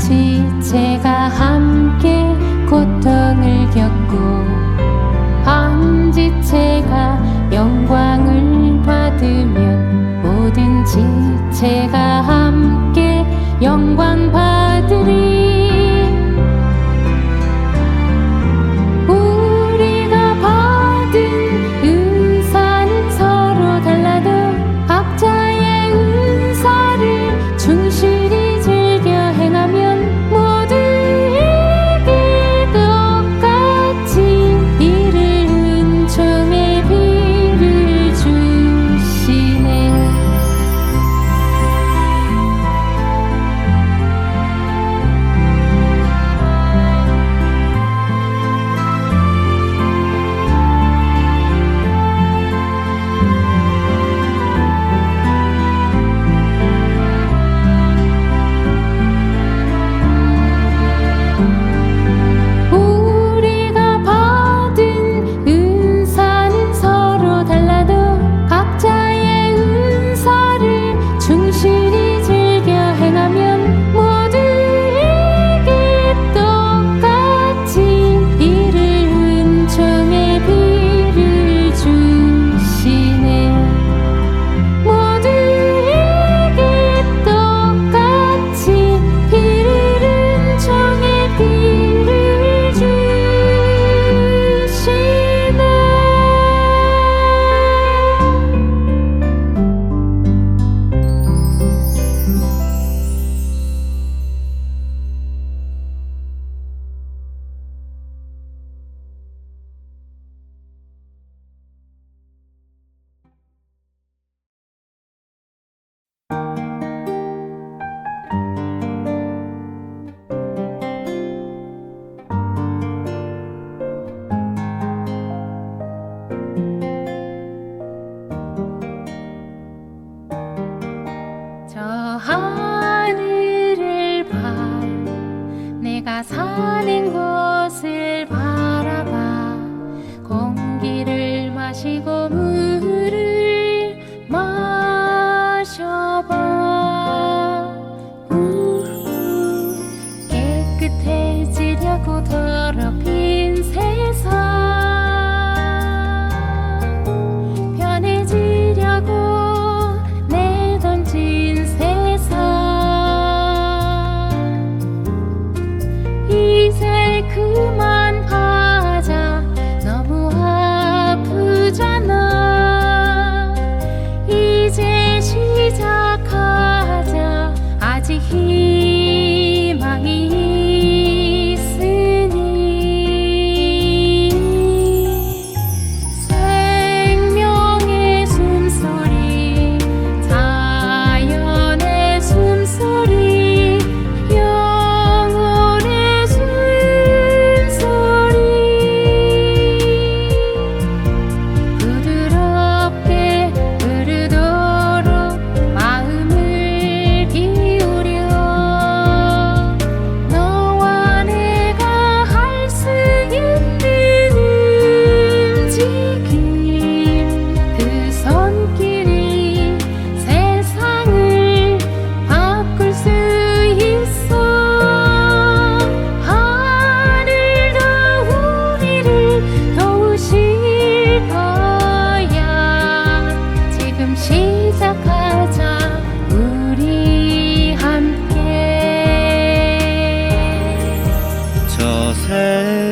지체가 함께 고통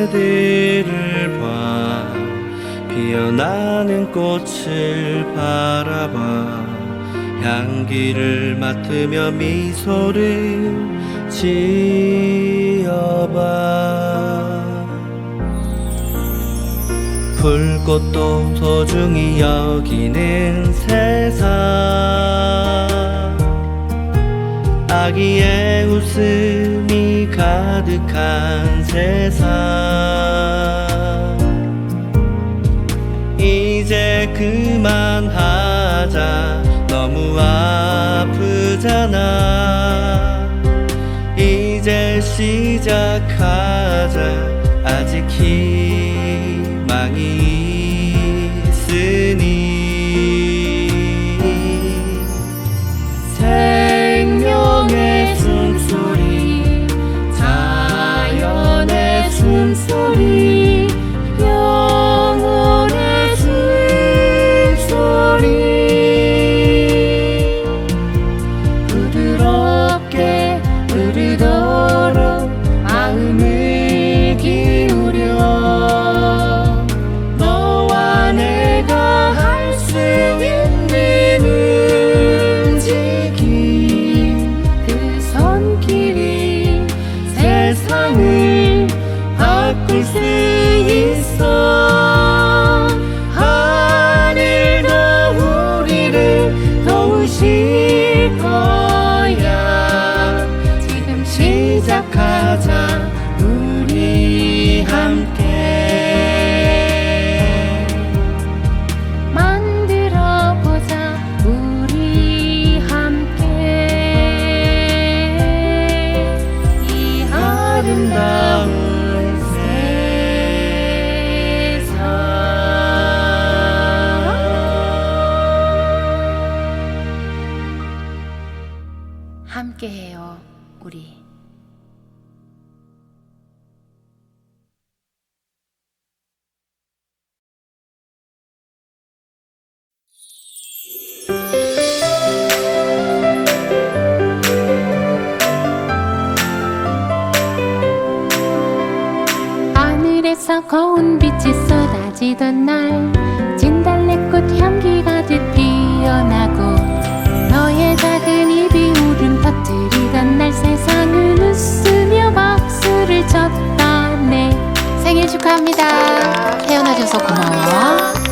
그대를 봐. 피어나는 꽃을 바라봐. 향기를 맡으며 미소를 지어봐. 불꽃도 소중히 여기는 세상. 자기의 웃음이 가득한 세상. 이제 그만하자. 너무 아프잖아. 이제 시작하자. 아직 힘 바뀔 거야. 지금 시작하자. 우리 함께. 거운 빛이 쏟아지던 날 진달래꽃 향기가 드피어나고 너의 작은 입이 울음 터뜨리던 날 세상은 웃으며 박수를 쳤다네 생일 축하합니다. 태어나셔서 고마워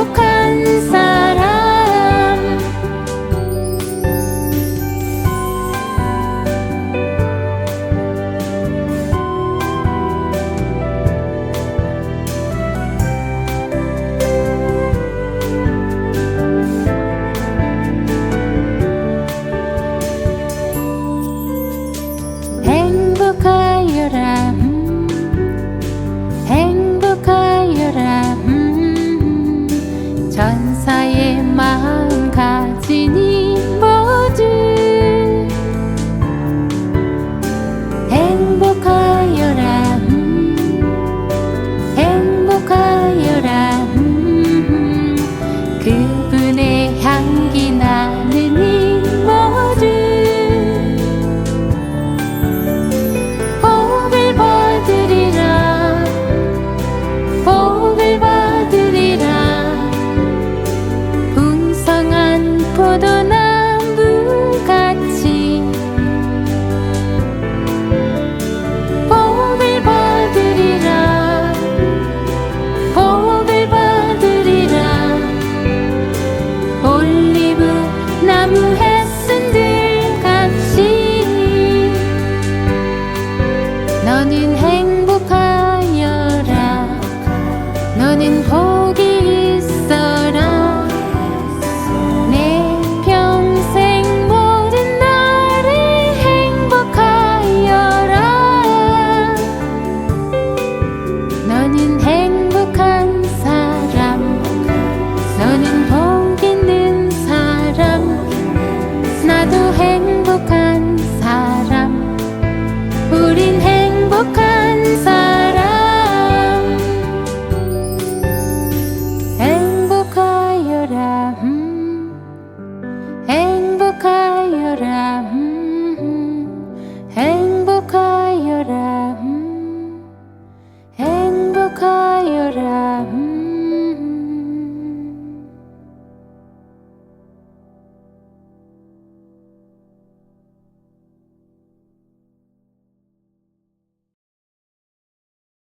축하